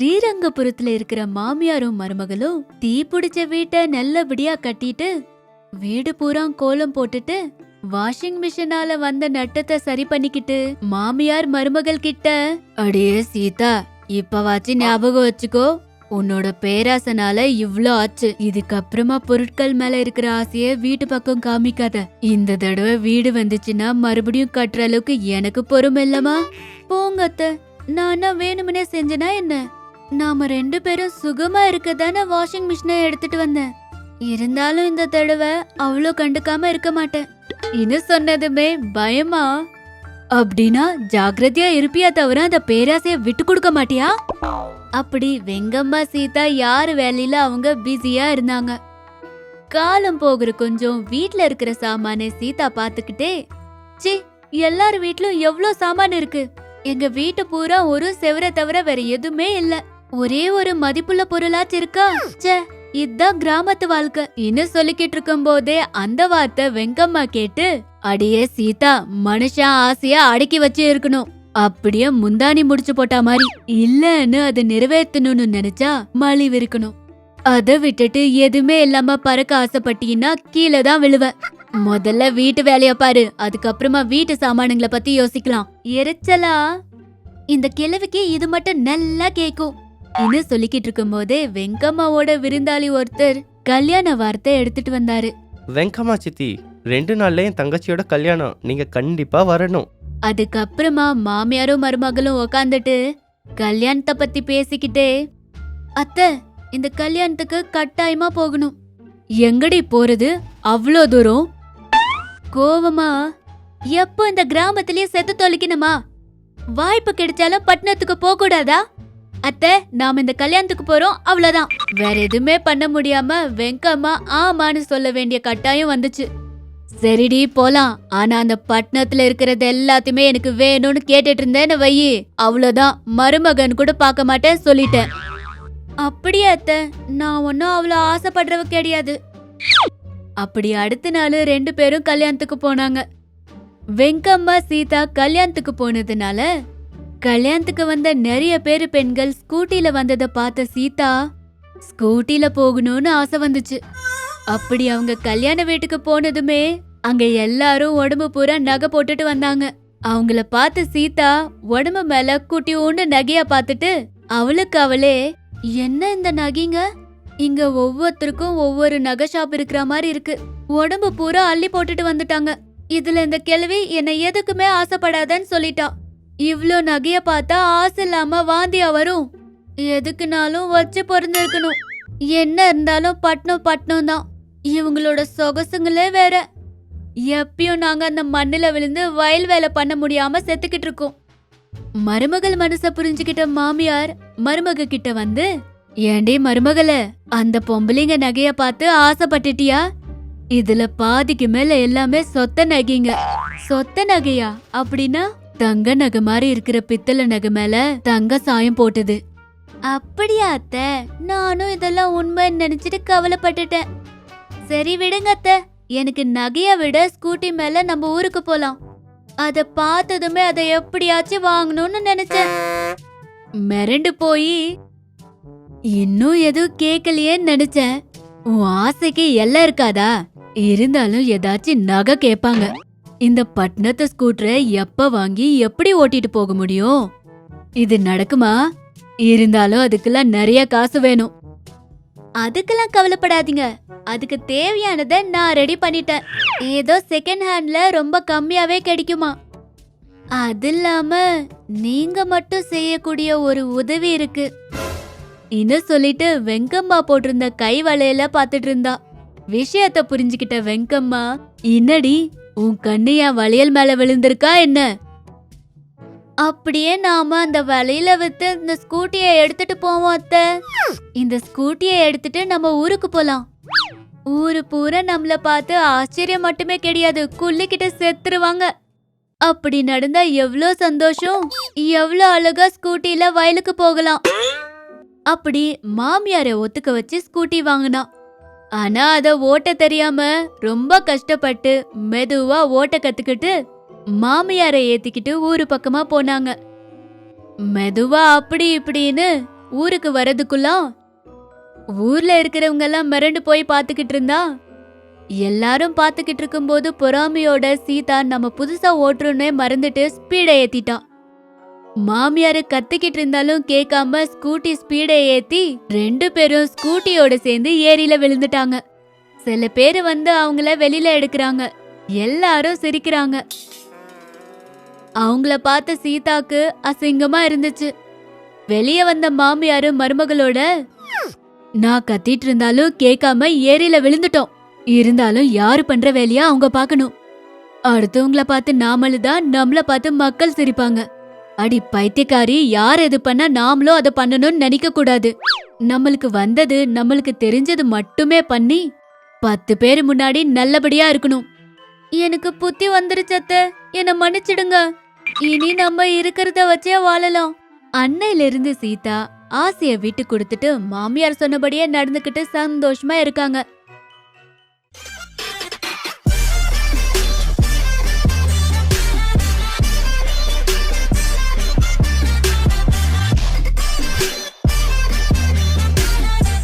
ஸ்ரீரங்கபுரத்துல இருக்கிற மாமியாரும் மருமகளும் தீ பிடிச்ச வீட்டை நல்லபடியா கட்டிட்டு வீடு பூரா கோலம் போட்டுட்டு வாஷிங் மிஷினால வந்த நட்டத்தை சரி பண்ணிக்கிட்டு மாமியார் மருமகள் கிட்ட அடியே சீதா இப்பவாச்சு ஞாபகம் வச்சுக்கோ. உன்னோட பேராசனால இவ்ளோ ஆச்சு. இதுக்கப்புறமா பொருட்கள் மேல இருக்கிற ஆசைய வீட்டு பக்கம் காமிக்காத. இந்த தடவை வீடு வந்துச்சுன்னா மறுபடியும் கட்டுற அளவுக்கு எனக்கு பொறுமை இல்லமா போங்க அத்தை. நானா வேணும்னே செஞ்சனா என்ன? நாம ரெண்டு பேரும் சுகமா இருக்க தானே வாஷிங் மிஷினை எடுத்துட்டு வந்தேன். இருந்தாலும் இந்த தடவை அவ்வளோ கண்டுக்காம இருக்க மாட்டேன். இன்னும் சொன்னதுமே பயமா? அப்படின்னா ஜாகிரதையா இருப்பியா தவிர அந்த பேராசைய விட்டு கொடுக்க மாட்டியா? அப்படி வெங்கம்மா சீதா யார் வேலையில அவங்க பிஸியா இருந்தாங்க. காலம் போகிற கொஞ்சம் வீட்ல இருக்கிற சாமானை சீதா பாத்துக்கிட்டே சி எல்லார் வீட்லயும் எவ்வளோ சாமான் இருக்கு? எங்க வீட்டு பூரா ஒரு செவரை தவிர வேற எதுவுமே இல்லை. ஒரே ஒரு மதிப்புள்ள பொருளாச்சு இருக்கா ச்சே கிராமத்து வாழ்க்கை. இன்னும் சொல்லிக்கிட்டு இருக்கும் போதே அந்த வார்த்தை வெங்கம்மா கேட்டு அடியே சீதா மனுஷன் ஆசைய அடக்கி வச்சு இருக்கணும். அப்படியே முந்தானி முடிச்சு போட்டா மாதிரி. இல்லன்னு அதை நிறைவேற்றணும்னு நினைச்சா மலிவு இருக்கணும். அதை விட்டுட்டு எதுவுமே இல்லாம பறக்க ஆசைப்பட்டீங்கன்னா கீழே தான் விழுவ முதல்ல வீட்டு வேலைய பாரு. அதுக்கப்புறமா வீட்டு சாமானுங்களை பத்தி யோசிக்கலாம். எரிச்சலா? இந்த கிழவிக்கு இது மட்டும் நல்லா கேக்கும். இன்னும் சொல்லிக்கிட்டு இருக்கும் போதே வெங்கம்மாவோட விருந்தாளி ஒருத்தர் கல்யாண வார்த்தை எடுத்துட்டு வந்தாரு. வெங்கம்மா சித்தி ரெண்டு நாள்ல என் தங்கச்சியோட கல்யாணம். நீங்க கண்டிப்பா வரணும். அதுக்கப்புறமா மாமியாரும் மருமகளும் உக்காந்துட்டு கல்யாணத்தை பத்தி பேசிக்கிட்டே அத்தை இந்த கல்யாணத்துக்கு கட்டாயமா போகணும். எங்கடி போறது? அவ்வளோ தூரம்? கோவமா எப்போ இந்த கிராமத்திலேயே செத்து தொலைக்கணுமா? வாய்ப்பு கிடைச்சாலும் பட்டணத்துக்கு போக கூடாதா அத்தை நாம இந்த கல்யாணத்துக்கு போறோம் அவ்வளவுதான். வேற எதுவுமே பண்ண முடியாம வெங்கம்மா ஆமான்னு சொல்ல வேண்டிய கட்டாயம் வந்துச்சு. சரிடி போலாம். ஆனா அந்த பட்டணத்துல இருக்கிறது எல்லாத்தையுமே எனக்கு வேணும்னு கேட்டுட்டு இருந்தேன்னு வையி அவ்வளவுதான். மருமகன் கூட பார்க்க மாட்டேன் சொல்லிட்டேன். அப்படியா அத்தை? நான் ஒன்னும் அவ்வளோ ஆசைப்படுறவ கிடையாது. அப்படி அடுத்த நாள் ரெண்டு பேரும் கல்யாணத்துக்கு போனாங்க. வெங்கம்மா சீதா கல்யாணத்துக்கு போனதுனால கல்யாணத்துக்கு வந்த நிறைய பேரு பெண்கள் ஸ்கூட்டில வந்ததை பார்த்த சீதா ஸ்கூட்டில போகணும்னு ஆசை வந்துச்சு. அப்படி அவங்க கல்யாண வீட்டுக்கு போனதுமே அங்க எல்லாரும் உடம்பு பூரா நகை போட்டுட்டு வந்தாங்க. அவங்கள பார்த்த சீதா உடம்பு மேல குட்டியோண்டு நகையா பார்த்துட்டு அவளுக்கு அவளே என்ன இந்த நகைங்க? இங்க ஒவ்வொருத்தருக்கும் ஒவ்வொரு நகை ஷாப் இருக்கிற மாதிரி இருக்கு. உடம்பு பூரா அள்ளி போட்டுட்டு வந்துட்டாங்க. இதுல இந்த கிழவி என்னை எதுக்குமே ஆசைப்படாதன்னு சொல்லிட்டா. இவ்ளோ நகைய பார்த்தா ஆசை இல்லாம வாந்தியா வரும். எதுக்குனாலும் வச்சு பொருந்திருக்கணும். என்ன இருந்தாலும் பட்னம் பட்னம் தான். இவங்களோட சொகசுங்களே வேற. எப்பயும் நாங்க அந்த மண்ணுல விழுந்து வயல் வேலை பண்ண முடியாம செத்துக்கிட்டு இருக்கோம். மருமகள் மனச புரிஞ்சுக்கிட்ட மாமியார் மருமக கிட்ட வந்து ஏண்டி மருமகள அந்த பொம்பளைங்க நகைய பார்த்து ஆசைப்பட்டுட்டியா? இதுல பாதிக்கு மேல எல்லாமே சொத்த நகைங்க. சொத்த நகையா? அப்படின்னா தங்க நகை மாதிரி இருக்கிற பித்தளை நகை மேல தங்க சாயம் போட்டது. அப்படியா அத்தை? நானும் இதெல்லாம் உண்மைன்னு நினைச்சிட்டு கவலைப்பட்டுட்டேன். சரி விடுங்க அத்தை. எனக்கு நகைய விட ஸ்கூட்டி மேல நம்ம ஊருக்கு போலாம். அத பார்த்ததுமே அதை எப்படியாச்சும் வாங்கணும்னு நினைச்சேன். மிரண்டு போய் இன்னும் எதுவும் கேட்கலையேன்னு நினைச்சேன். உன் ஆசைக்கு எல்லாம் இருக்காதா? இருந்தாலும் ஏதாச்சும் நகை கேட்பாங்க. இந்த பட்டணத்து ஸ்கூட்டரை எப்ப வாங்கி எப்படி ஓட்டிட்டு போக முடியும்? இது நடக்குமா? இருந்தாலும் அதுக்கெல்லாம் நிறைய காசு வேணும். அதுக்கெல்லாம் கவலைப்படாதீங்க. அதுக்கு தேவையானதை நான் ரெடி பண்ணிட்டேன். ஏதோ செகண்ட் ஹேண்ட்ல ரொம்ப கம்மியாவே கிடைக்குமா? அது இல்லாம நீங்க மட்டும் செய்யக்கூடிய ஒரு உதவி இருக்கு. இன்னும் சொல்லிட்டு வெங்கம்மா போட்டிருந்த கை வளையல பாத்துட்டு இருந்தா. விஷயத்த புரிஞ்சுக்கிட்ட வெங்கம்மா இன்னடி உன் கண்ணு என் வளையல் மேல விழுந்திருக்கா என்ன? அப்படியே நாம அந்த வலையில வித்து இந்த ஸ்கூட்டியை எடுத்துட்டு போவோம் அத்தை. இந்த ஸ்கூட்டியை எடுத்துட்டு நம்ம ஊருக்கு போலாம். ஊரு பூரா நம்மள பார்த்து ஆச்சரியம் மட்டுமே கிடையாது. குள்ளிக்கிட்ட செத்துருவாங்க. அப்படி நடந்தா எவ்வளோ சந்தோஷம். எவ்வளோ அழகா ஸ்கூட்டில வயலுக்கு போகலாம். அப்படி மாமியாரை ஒத்துக்க வச்சு ஸ்கூட்டி வாங்கினான். ஆனா அத ஓட்ட தெரியாம ரொம்ப கஷ்டப்பட்டு மெதுவா ஓட்ட கத்துக்கிட்டு மாமியாரை ஏத்திக்கிட்டு ஊரு பக்கமா போனாங்க. மெதுவா அப்படி இப்படின்னு ஊருக்கு வரதுக்குள்ளாம் ஊர்ல இருக்கிறவங்க எல்லாம் மிரண்டு போய் பார்த்துக்கிட்டு இருந்தா? எல்லாரும் பார்த்துக்கிட்டு இருக்கும்போது பொறாமையோட சீதா நம்ம புதுசா ஓட்டுறோன்னே மறந்துட்டு ஸ்பீடை ஏத்திட்டான். மாமியாரு கத்திக்கிட்டு இருந்தாலும் கேட்காம ஸ்கூட்டி ஸ்பீடை ஏத்தி ரெண்டு பேரும் ஸ்கூட்டியோட சேர்ந்து ஏரியில விழுந்துட்டாங்க. சில பேர் வந்து அவங்கள வெளியில எடுக்கிறாங்க. எல்லாரும் சிரிக்கிறாங்க. அவங்கள பார்த்த சீதாக்கு அசிங்கமா இருந்துச்சு. வெளியே வந்த மாமியாரு மருமகளோட நான் கத்திட்டு இருந்தாலும் கேட்காம ஏரியில விழுந்துட்டோம். இருந்தாலும் யாரு பண்ற வேலையா அவங்க பார்க்கணும். அடுத்தவங்கள பார்த்து நாமளுதான் நம்மள பார்த்து மக்கள் சிரிப்பாங்க. அடி பைத்தியக்காரி யார் எது பண்ணா நாமளும் அதை பண்ணணும்னு நினைக்க கூடாது. நம்மளுக்கு வந்தது நம்மளுக்கு தெரிஞ்சது மட்டுமே பண்ணி பத்து பேர் முன்னாடி நல்லபடியா இருக்கணும். எனக்கு புத்தி வந்துருச்சத்த என்ன மன்னிச்சிடுங்க. இனி நம்ம இருக்கிறத வச்சே வாழலாம். அன்னையில இருந்து சீதா ஆசைய விட்டு கொடுத்துட்டு மாமியார் சொன்னபடியே நடந்துக்கிட்டு சந்தோஷமா இருக்காங்க.